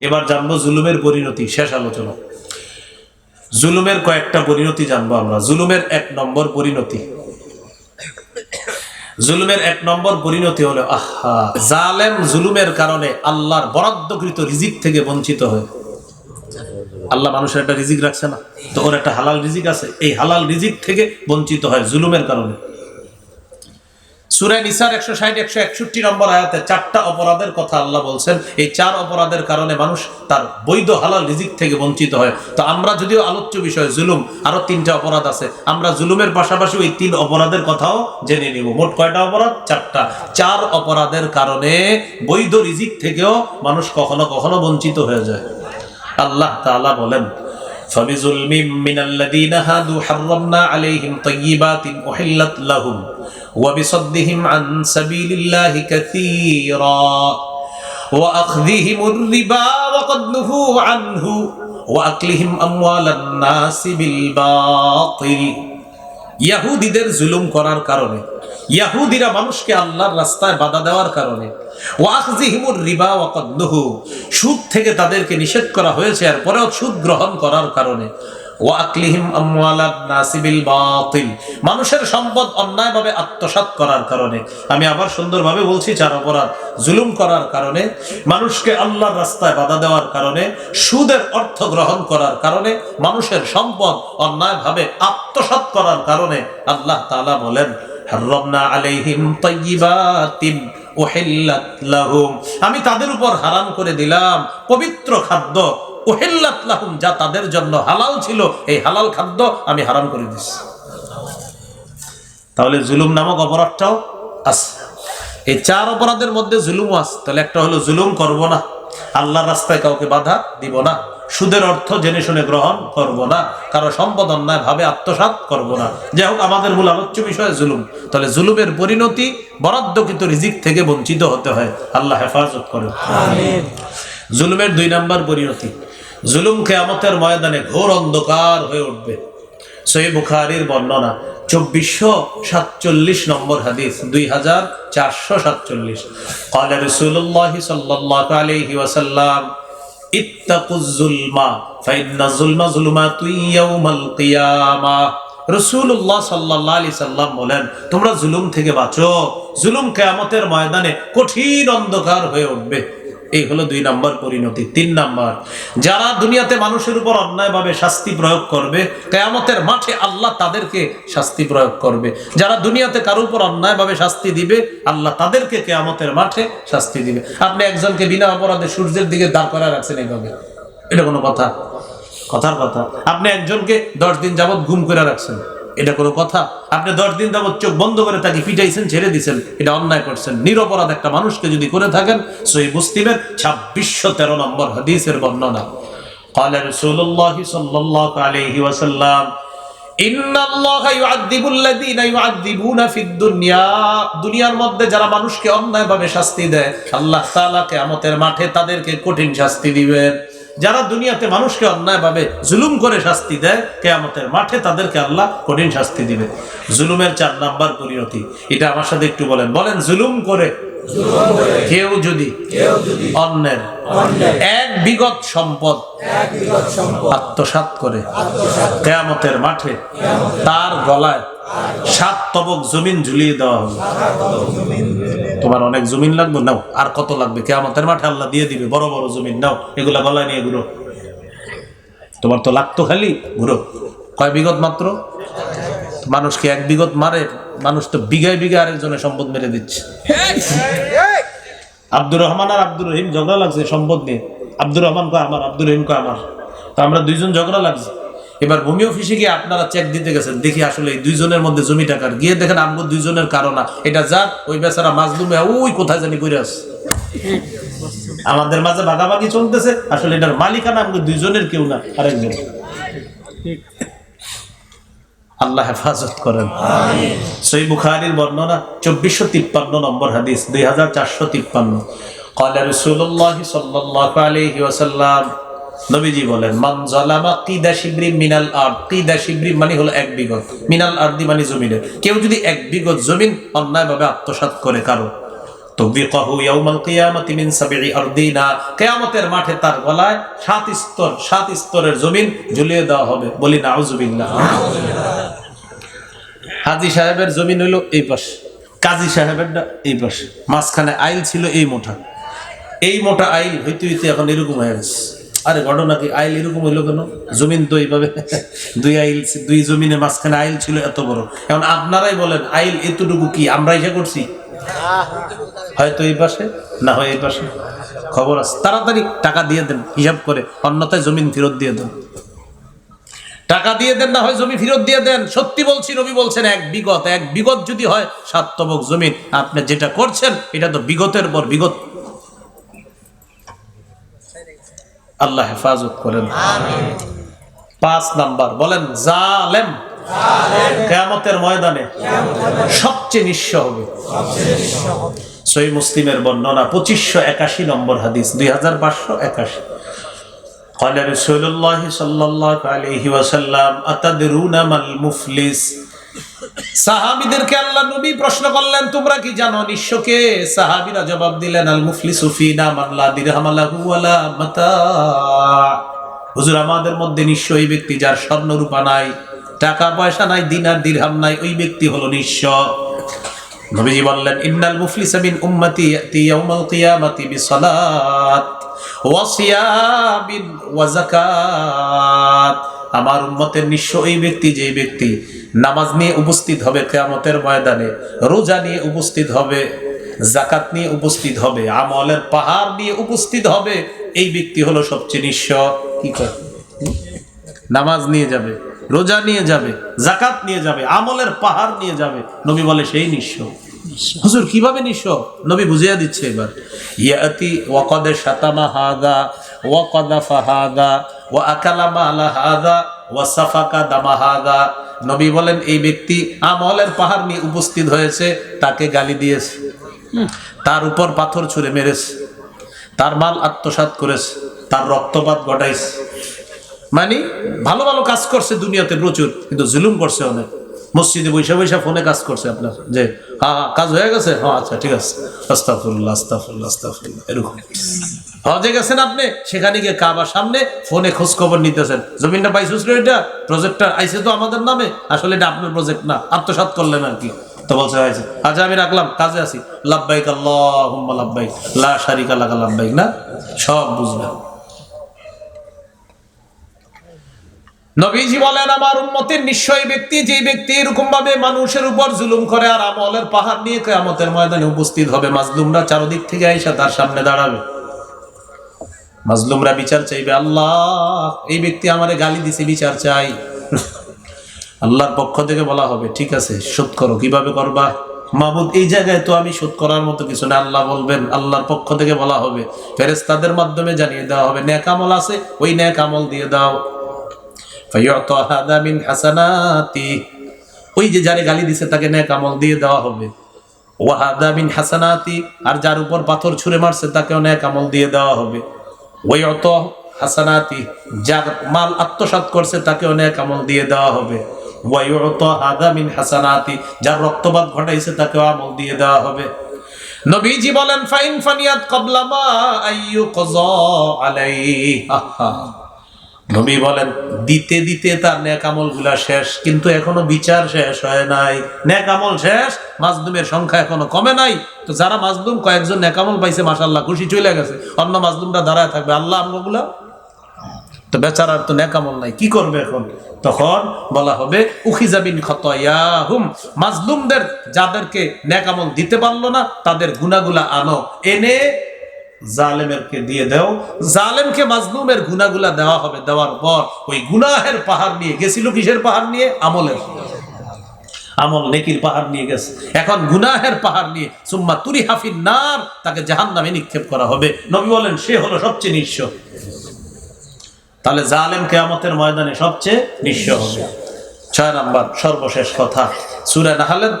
এবার জানব জুলুমের পরিণতি, শেষ আলোচনা। জুলুমের কয়েকটা পরিণতি জানব আমরা। জুলুমের এক নম্বর পরিণতি। জুলুমের এক নম্বর পরিণতি হলো, আহা, জালেম জুলুমের কারণে আল্লাহর বরাদ্দকৃত রিজিক থেকে বঞ্চিত হয়। আল্লাহ মানুষের একটা রিজিক রাখছে না। তো ওর একটা হালাল রিজিক আছে। এই হালাল রিজিক থেকে বঞ্চিত হয় জুলুমের কারণে। সুরায় নিসার একশো ষাট একশো একষট্টি নম্বর আয়াতে চারটা অপরাধের কথা আল্লাহ বলছেন এই চার অপরাধের কারণে মানুষ তার বৈধ হালাল রিজিক থেকে বঞ্চিত হয় তো আমরা যদিও আলোচ্য বিষয় জুলুম আরো তিনটা অপরাধ আছে আমরা জুলুমের পাশাপাশি ওই তিন অপরাধের কথাও জেনে নিব মোট কয়টা অপরাধ চারটা চার অপরাধের কারণে বৈধ রিজিক থেকেও মানুষ কখনো কখনো বঞ্চিত হয়ে যায় আল্লাহ তাআলা বলেন فبظلم من الذين هادوا حرمنا عليهم طيبات أحلت لهم وبصدهم عن سبيل الله كثيرا وأخذهم الربا وقد نهوا عنه وأكلهم أموال الناس بالباطل ইয়াহুদিদের জুলুম করার কারণে ইয়াহুদিরা মানুষকে আল্লাহর রাস্তায় বাধা দেওয়ার কারণে ওয়াকজিহিমুর রিবা ওয়াকদ্দহু সুদ থেকে তাদেরকে নিষেধ করা হয়েছে আর পরেও সুদ গ্রহণ করার কারণে মানুষের সম্পদ অন্যায়ভাবে আত্মসাৎ করার কারণে, আমি আবার সুন্দরভাবে বলছি চার অপরাধ, জুলুম করার কারণে, মানুষকে আল্লাহর রাস্তায় বাধা দেওয়ার কারণে, সুদের অর্থ গ্রহণ করার কারণে, মানুষের সম্পদ অন্যায়ভাবে আত্মসাৎ করার কারণে আল্লাহ তালা বলেন আমি তাদের উপর হারাম করে দিলাম, পবিত্র খাদ্য উহিল্লাত লাহুম যা তাদের জন্য হালাল ছিল এই হালাল খাদ্য আমি হারাম করে দিছি তাহলে জুলুম নামক অপরাধটাও আছে। এই চার অপরাধের মধ্যে জুলুম আছে। তাহলে একটা হলো জুলুম করব না আল্লাহর রাস্তায় কাউকে বাধা দিব না সুদের অর্থ জেনে শুনে গ্রহণ করব না কারও সম্পদ অন্যায় ভাবে আত্মসাৎ করব না। যাই হোক আমাদের মূল আলোচ্য বিষয় জুলুম। তাহলে জুলুমের পরিণতি বরাদ্দকৃত রিজিক থেকে বঞ্চিত হতে হয়। আল্লাহ হেফাজত করে জুলুমের দুই নাম্বার পরিণতি জুলুম কেয়ামতের ময়দানে ঘোর অন্ধকার হয়ে উঠবে সহি বুখারির বর্ণনা চব্বিশশো সাতচল্লিশ নম্বর হাদিস দুই হাজার চারশো সাতচল্লিশ قال رسول الله صلى الله عليه وسلم اتقوا الظلم فإن الظلم ظلمات يوم القيامة রসুল্লাহ সাল্লাহ আলি সাল্লাম বলেন তোমরা জুলুম থেকে বাঁচো জুলুম কেয়ামতের ময়দানে কঠিন অন্ধকার হয়ে উঠবে এই হলো দুই নাম্বার পরিণতি, তিন নাম্বার, যারা দুনিয়াতে মানুষের উপর অন্যায়ভাবে শাস্তি প্রয়োগ করবে, কেয়ামতের মাঠে আল্লাহ তাদেরকে শাস্তি প্রয়োগ করবে। যারা দুনিয়াতে কারোর উপর অন্যায়ভাবে শাস্তি দিবে, আল্লাহ তাদেরকে কেয়ামতের মাঠে শাস্তি দিবে। আপনি একজনকে বিনা অপরাধে সূর্যের দিকে দাঁড় করা রাখছেন এইভাবে এটা কোনো কথা? কথার কথা। আপনি একজনকে দশ দিন যাবৎ ঘুম করে রাখছেন। এটা কোনো কথা আপনি দশ দিন যাবৎ চোখ বন্ধ করে তাকে পিটাইছেন ছেড়ে দিছেন এটা অন্যায় করছেন নিরপরাধ একটা মানুষকে যদি করে থাকেন সই মুসলিমের ছাব্বিশশো তেরো নম্বর হাদিসের বর্ণনা قال رسول الله صلى الله عليه وسلم إن الله يعذب الذين يعذبون في الدنيا দুনিয়ার মধ্যে যারা মানুষকে অন্যায়ভাবে শাস্তি দেয় আল্লাহ তাআলা কিয়ামতের মাঠে তাদেরকে কঠিন শাস্তি দিবেন যারা দুনিয়াতে মানুষকে অন্যায়ভাবে জুলুম করে শাস্তি দেয়, কেয়ামতের মাঠে তাদেরকে আল্লাহ কঠিন শাস্তি দিবে। জুলুমের চার নাম্বার পরিণতি। এটা আমার সাথে একটু বলেন। বলেন, জুলুম করে কেউ যদি অন্যের এক বিগত সম্পদ আত্মসাৎ করে, কেয়ামতের মাঠে তার গলায় সাত তবক জমিন ঝুলিয়ে দেওয়া হবে। তোমার অনেক জমিন লাগবে? নাও, আর কত লাগবে? কেয়ামতের মাঠে আল্লাহ দিয়ে দিবে। বড় বড় জমিন, নাও, এগুলা গলায় নিয়ে ঘুরো। তোমার তো লাগতো খালি, ঘুরো। কয় বিগত মাত্র? মানুষকে এক বিগত মারে? মানুষ তো বিঘায় বিঘা আরেকজনের সম্পদ মেরে দিচ্ছে। আব্দুর রহমান আর আব্দুর রহিম ঝগড়া লাগছে সম্পদ নিয়ে। আব্দুর রহমান কয় আমার, আব্দুর রহিম কয় আমার। তো আমরা দুইজন ঝগড়া লাগছে। এবার ভূমি অফিসে গিয়ে আপনারা চেক দিতে গেছেন দেখি আসলে এই দুইজনের মধ্যে জমি টাকার গিয়ে দেখেন আমগো দুইজনের কারণ না এটা যাক ওই বেচারা মাজলুমে ওই কোথায় জানি করে আছে আমাদের মাঝে ভাগাভাগি চলতেছে আসলে এটার মালিকানা আমাদের দুইজনের কেউ না আরেকজন আল্লাহ হেফাজত করেন সই বুখারির বর্ণনা চব্বিশশো তিপ্পান্ন নম্বর হাদিস দুই হাজার চারশো তিপ্পান্ন قال رسول الله صلى الله عليه وسلم নবীজি বলেন, মান জালামা কিদা শিবরি মিনাল আরদ। কিদা শিবরি মানে হলো এক বিগত। মিনাল আরদি মানে জমিনের কেউ যদি এক বিগত জমিন অন্যায়ভাবে আত্মসাৎ করে কারও কিয়ামতের মাঠে তার গলায় সাত স্তর, সাত স্তরের জমিন দেওয়া হবে। নাউজুবিল্লাহ হাজি সাহেবের এই পাশে, কাজী সাহেবেরটা এই মাঝখানে আইল ছিল এই মোটা। এই মোটা আইল হইতে হইতে এখন এরকম হয়ে গেছে। আরে ঘটনা কি আইল এরকম হইল কেন? জমিন তো এইভাবে, দুই আইল, দুই জমিনে মাঝখানে আইল ছিল এত বড়। এখন আপনারাই বলেন, আইল এতটুকু কি? আমরা ইসে করছি? হয়তো এই পাশে, না হয় এই পাশে। খবর আছে। তাড়াতাড়ি টাকা দিয়ে দেন, হিসাব করে। অন্যথায় জমিন ফেরত দিয়ে দেন। টাকা দিয়ে দেন, না হয় জমি ফেরত দিয়ে দেন। সত্যি বলছি, রবি বলছেন, এক বিগত এক বিগত যদি হয় সাতবক জমিন। আপনি যেটা করছেন, এটা তো বিগতের পর বিগত। আল্লাহ হেফাজত করেন পাঁচ নাম্বার বলেন জালেম কেয়ামতের ময়দানে সবচেয়ে নিঃস্ব হবে সই মুসলিমের বর্ণনা পঁচিশশো একাশি নম্বর হাদিস দুই হাজার পাঁচশো একাশি قال رسول الله صلى الله عليه وسلم أتدرون ما المفلس সাহাবীদেরকে আল্লাহ নবী প্রশ্ন করলেন, তোমরা কি জানো সাহাবীরা জবাব দিলেন আল মুফলিসু ফিনা লা ওয়ালা মাতা। হুজুর, আমাদের মধ্যে নিঃস্ব ওই ব্যক্তি যার স্বর্ণ রূপা নাই টাকা পয়সা নাই দিনার দিরহাম নাই, ওই ব্যক্তি হলো নিঃস্ব নবীজি বললেন, ইন্নাল মুফলিসা উম্মতি ইয়াউমাল বিসালাত ওয়া সিয়াবিন ওয়া যাকাত। আমার উম্মতের নিঃস্ব এই ব্যক্তি যে ব্যক্তি নামাজ নিয়ে উপস্থিত হবে কিয়ামতের ময়দানে, রোজা নিয়ে উপস্থিত হবে জাকাত নিয়ে উপস্থিত হবে, আমলের পাহাড় নিয়ে উপস্থিত হবে, এই ব্যক্তি হলো সবচেয়ে নিঃস্ব, কি করে নামাজ নিয়ে যাবে, রোজা নিয়ে যাবে জাকাত নিয়ে যাবে, আমলের পাহাড় নিয়ে যাবে, নবী বলে সেই নিঃস্ব। হুজুর, কীভাবে নিঃস্ব? নবী বুঝিয়ে দিচ্ছে এবার। ইয়াতি ওয়াকাদে শাতামা হাদা, ওয়াকাদা ফাহাদা ওয়া আকালামা আলা হাদা ওয়া সাফাকা দামা হাদা। নবী বলেন, এই ব্যক্তি আমলের পাহাড় নিয়ে উপস্থিত হয়েছে, তাকে গালি দিয়েছে। তার উপর পাথর ছুঁড়ে মেরেছে। তার মাল আত্মসাৎ করেছে। তার রক্তপাত ঘটাইছে। মানে ভালো ভালো কাজ করছে দুনিয়াতে প্রচুর, কিন্তু জুলুম করছে অনেক। মসজিদে বৈশা বৈশা ফোনে কাজ করছে আপনার। যে হ্যাঁ হ্যাঁ কাজ হয়ে গেছে? হ্যাঁ আচ্ছা ঠিক আছে। আস্তাফুল্লাহ আস্তাফুল্লাহ আস্তাফুল্লাহ এরকম। হজে গেছেন আপনি সেখানে গিয়ে কাবার সামনে ফোনে খোঁজ খবর নিতেছেন। জমিনটা পাইছিস এটা প্রজেক্টটা আইসে তো আমাদের নামে? আসলে এটা আপনার প্রজেক্ট না আত্মসাৎ করলেন আর কি। তো বলছে হয়েছে আচ্ছা আমি রাখলাম কাজে আছি। লাভবাইক আল্লাহ লাভবাইক লা শারিকা লাগা লাভবাইক না? সব বুঝবেন নবীজি বলেন আমার উন্মতের নিশ্চয় ব্যক্তি যে ব্যক্তি এরকম ভাবে মানুষের উপর জুলুম করে আর আমলের পাহাড় নিয়ে কেয়ামতের ময়দানে উপস্থিত হবে মাজলুমরা চারদিক থেকে আইসা তার সামনে দাঁড়াবে। মাজলুমরা বিচার চাইবে, আল্লাহ, এই ব্যক্তি আমারে গালি দিছে, বিচার চাই। আল্লাহর পক্ষ থেকে বলা হবে, ঠিক আছে, শোধ করো, কীভাবে করবা? মাহবুদ এই জায়গায় তো আমি শোধ করার মতো কিছু না। আল্লাহ বলবেন, আল্লাহর পক্ষ থেকে বলা হবে ফেরেস্তাদের মাধ্যমে জানিয়ে দেওয়া হবে, ন্যাক আমল আছে, ওই ন্যাক আমল দিয়ে দাও। হাসানাতি, ওই যে যারে গালি দিছে, তাকে নেক আমল দিয়ে দেওয়া হবে। ওয়াহাদা হাসানাতি, আর যার উপর পাথর ছুঁড়ে মারছে, তাকেও নেক আমল দিয়ে দেওয়া হবে। ওই অত হাসানাতি, যার মাল আত্মসাত করছে তাকে অনেক আমল দিয়ে দেওয়া হবে। ওয়াইউত হাদা মিন হাসানাতি, যার রক্তপাত ঘটাইছে তাকে আমল দিয়ে দেওয়া হবে। নবীজি বলেন, ফাইন ফানিয়াত কবলামা আইয়ু কযা আলাইহি। নবী বলেন, দিতে দিতে তার ন্যাকামলগুলা শেষ, কিন্তু এখনও বিচার শেষ হয় নাই। ন্যাকামল শেষ, মাজলুমের সংখ্যা এখনও কমে নাই। তো যারা মাজলুম, কয়েকজন ন্যাকামল পাইছে মাসাল্লাহ খুশি চলে গেছে। অন্য মাজলুমরা দাঁড়ায় থাকবে, আল্লাহ আমগুলা তো বেচারার তো ন্যাকামল নাই, কি করবে এখন? তখন বলা হবে উখিজাবিন খতয়াহুম মাজলুমদের যাদেরকে ন্যাকামল দিতে পারল না, তাদের গুনাগুলা আনো। এনে জালেমেরকে দিয়ে দাও। জালেমকে মাজলুমের গুনাগুলা দেওয়া হবে, দেওয়ার পর ওই গুনাহের পাহাড় নিয়ে, গেছিল কিসের পাহাড় নিয়ে? আমলের। আমল নেকির পাহাড় নিয়ে গেছে। এখন গুনাহের পাহাড় নিয়ে, সুম্মা তুরি হাফিন নার তাকে জাহান নামে নিক্ষেপ করা হবে। নবী বলেন, সে হলো সবচেয়ে নিঃস্ব। তাহলে জালেম কেয়ামতের ময়দানে সবচেয়ে নিঃস্ব হবে। ছয় নম্বর, সর্বশেষ কথা। সুরে নাহালের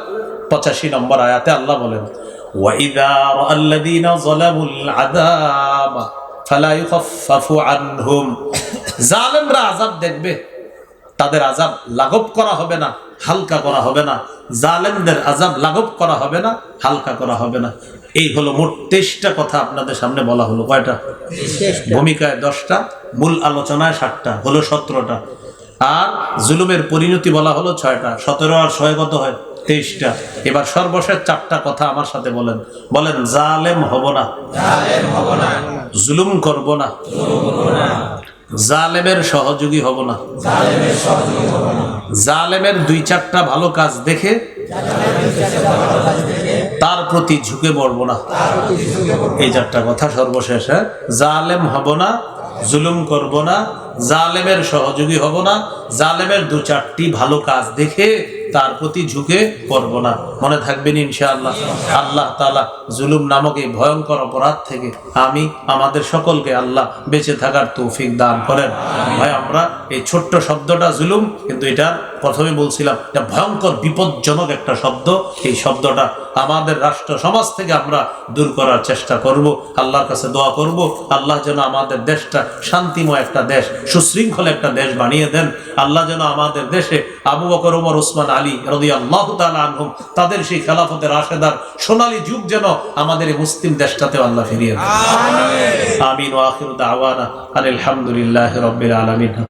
পঁচাশি নম্বর আয়াতে আল্লাহ বলেন وَإِذَا رَأَى الَّذِينَ ظَلَمُوا الْعَذَابَ فَلَا يُخَفَّفُ عَنْهُمْ জালেমরা আযাব দেখবে তাদের আযাব লাঘব করা হবে না হালকা করা হবে না জালেমদের আযাব লাঘব করা হবে না হালকা করা হবে না এই হলো মোট তেইশটা কথা আপনাদের সামনে বলা হলো কয়টা ভূমিকায় দশটা মূল আলোচনায় ষাটটা হলো সতেরোটা আর জুলুমের পরিণতি বলা হলো ছয়টা সতেরো আর ছয় কত হয় তেইশটা। এবার সর্বশেষ চারটা কথা আমার সাথে বলেন। বলেন, জালেম হব না। জুলুম করব না। জালেমের সহযোগী হব না। জালেমের দুই চারটা ভালো কাজ দেখে তার প্রতি ঝুঁকে পড়ব না। এই চারটা কথা সর্বশেষ হ্যাঁ? জালেম হব না, জুলুম করব না, জালেমের সহযোগী হব না, জালেমের দু চারটি ভালো কাজ দেখে তার প্রতি ঝুঁকে পড়ব না। মনে থাকবেন ইনশাআল্লাহ, আল্লাহ তালা জুলুম নামক এই ভয়ঙ্কর অপরাধ থেকে আমি, আমাদের সকলকে আল্লাহ বেঁচে থাকার তৌফিক দান করেন। ভাই, আমরা এই ছোট্ট শব্দটা জুলুম, কিন্তু এটা প্রথমে বলছিলাম এটা ভয়ঙ্কর বিপজ্জনক একটা শব্দ। এই শব্দটা আমাদের রাষ্ট্র সমাজ থেকে আমরা দূর করার চেষ্টা করব আল্লাহর কাছে দোয়া করব। আল্লাহ যেন আমাদের দেশটা শান্তিময় একটা দেশ সুশৃঙ্খল একটা দেশ বানিয়ে দেন। আল্লাহ যেন আমাদের দেশে আবু বকর ওমর ওসমান আলী রদি আল্লাহ আনহুম তাদের সেই খেলাফতের আশেদার সোনালী যুগ যেন আমাদের এই মুসলিম দেশটাতে আল্লাহ ফিরিয়ে দেন। আমিন। ওয়াখির দাওয়ানা আলহামদুলিল্লাহ রবিল আলমিন।